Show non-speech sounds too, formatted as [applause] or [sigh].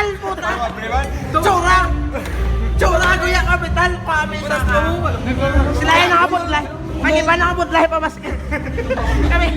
kapital, puta. Tsura. Tsura, Guya kapital, pamil sa ka. Sila yung nakabot live. Mag-iba nakabot live pa mas. [laughs] Kami.